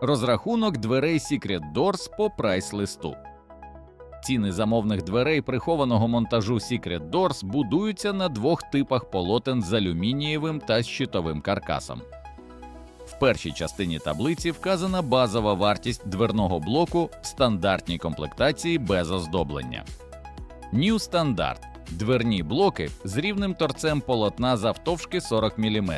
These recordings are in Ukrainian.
Розрахунок дверей Secret Doors по прайс-листу. Ціни замовних дверей прихованого монтажу Secret Doors будуються на двох типах полотен з алюмінієвим та щитовим каркасом. В першій частині таблиці вказана базова вартість дверного блоку в стандартній комплектації без оздоблення. New Standard – дверні блоки з рівним торцем полотна завтовшки 40 мм,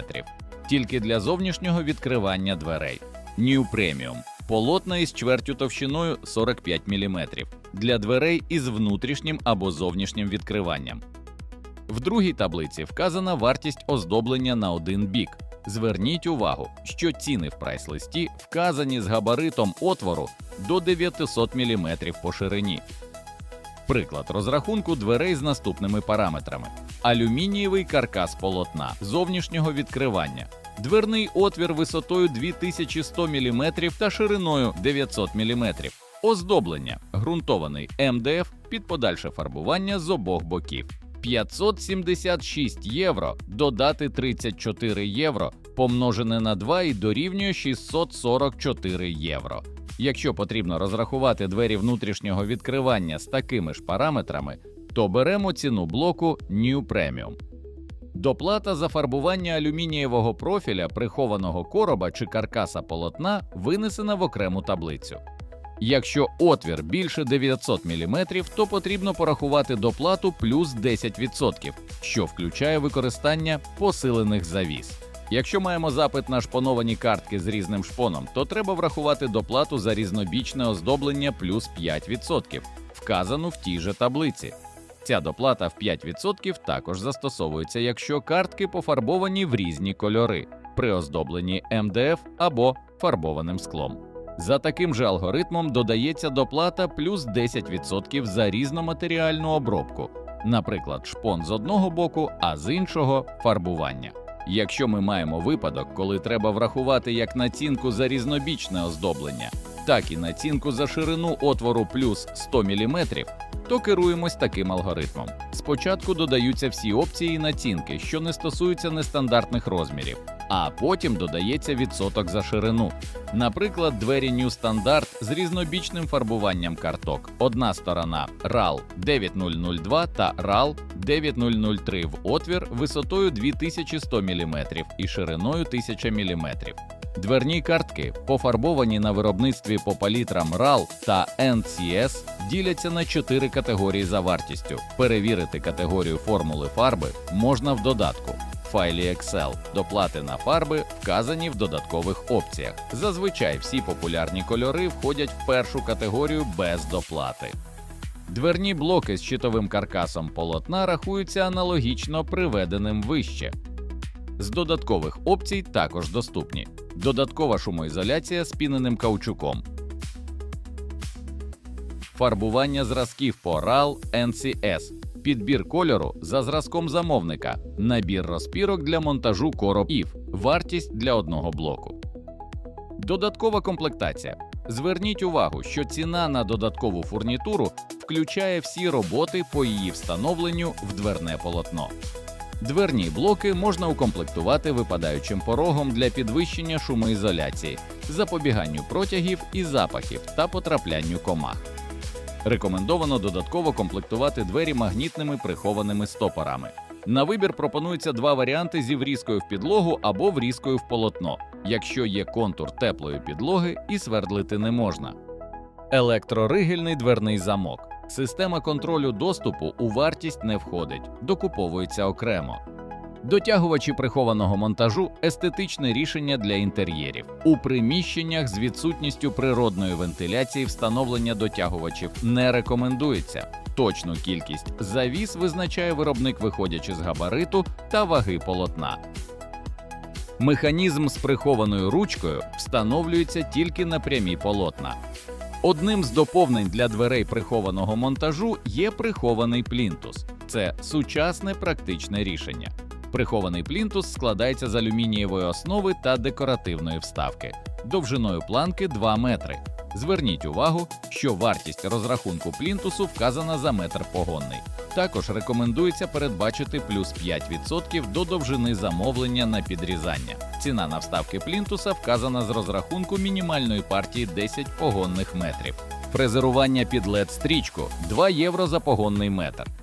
тільки для зовнішнього відкривання дверей. New Premium – полотна із чвертю товщиною 45 мм, для дверей із внутрішнім або зовнішнім відкриванням. В другій таблиці вказана вартість оздоблення на один бік. Зверніть увагу, що ціни в прайс-листі вказані з габаритом отвору до 900 мм по ширині. Приклад розрахунку дверей з наступними параметрами: алюмінієвий каркас полотна зовнішнього відкривання, дверний отвір висотою 2100 мм та шириною 900 мм, оздоблення ґрунтований МДФ під подальше фарбування з обох боків. 576 євро додати 34 євро помножене на 2 і дорівнює 644 євро. Якщо потрібно розрахувати двері внутрішнього відкривання з такими ж параметрами, то беремо ціну блоку New Premium. Доплата за фарбування алюмінієвого профіля прихованого короба чи каркаса полотна винесена в окрему таблицю. Якщо отвір більше 900 мм, то потрібно порахувати доплату плюс 10%, що включає використання посилених завіс. Якщо маємо запит на шпоновані картки з різним шпоном, то треба врахувати доплату за різнобічне оздоблення плюс 5%, вказану в тій же таблиці. Ця доплата в 5% також застосовується, якщо картки пофарбовані в різні кольори при оздобленні МДФ або фарбованим склом. За таким же алгоритмом додається доплата плюс 10% за різноматеріальну обробку, наприклад, шпон з одного боку, а з іншого фарбування. Якщо ми маємо випадок, коли треба врахувати як націнку за різнобічне оздоблення, так і націнку за ширину отвору плюс 100 мм, то керуємось таким алгоритмом. Спочатку додаються всі опції і націнки, що не стосуються нестандартних розмірів, а потім додається відсоток за ширину. Наприклад, двері New Standard з різнобічним фарбуванням карток. Одна сторона RAL 9002 та RAL 9003 в отвір висотою 2100 мм і шириною 1000 мм. Дверні картки, пофарбовані на виробництві по палітрам RAL та NCS, діляться на чотири категорії за вартістю. Перевірити категорію формули фарби можна в додатку. Файлі Excel доплати на фарби вказані в додаткових опціях. Зазвичай всі популярні кольори входять в першу категорію без доплати. Дверні блоки з щитовим каркасом полотна рахуються аналогічно приведеним вище. З додаткових опцій також доступні: додаткова шумоізоляція з піненим каучуком, фарбування зразків по RAL NCS, підбір кольору за зразком замовника, набір розпірок для монтажу коробів, вартість для одного блоку. Додаткова комплектація. Зверніть увагу, що ціна на додаткову фурнітуру включає всі роботи по її встановленню в дверне полотно. Дверні блоки можна укомплектувати випадаючим порогом для підвищення шумоізоляції, запобіганню протягів і запахів та потраплянню комах. Рекомендовано додатково комплектувати двері магнітними прихованими стопорами. На вибір пропонуються два варіанти зі врізкою в підлогу або врізкою в полотно, якщо є контур теплої підлоги і свердлити не можна. Електроригельний дверний замок. Система контролю доступу у вартість не входить, докуповується окремо. Дотягувачі прихованого монтажу естетичне рішення для інтер'єрів. У приміщеннях з відсутністю природної вентиляції встановлення дотягувачів не рекомендується. Точну кількість завіс визначає виробник, виходячи з габариту та ваги полотна. Механізм з прихованою ручкою встановлюється тільки на прямі полотна. Одним з доповнень для дверей прихованого монтажу є прихований плінтус. Це сучасне практичне рішення. Прихований плінтус складається з алюмінієвої основи та декоративної вставки, довжиною планки 2 метри. Зверніть увагу, що вартість розрахунку плінтусу вказана за метр погонний. Також рекомендується передбачити плюс 5% до довжини замовлення на підрізання. Ціна на вставки плінтуса вказана з розрахунку мінімальної партії 10 погонних метрів. Фрезерування під led стрічку 2 євро за погонний метр.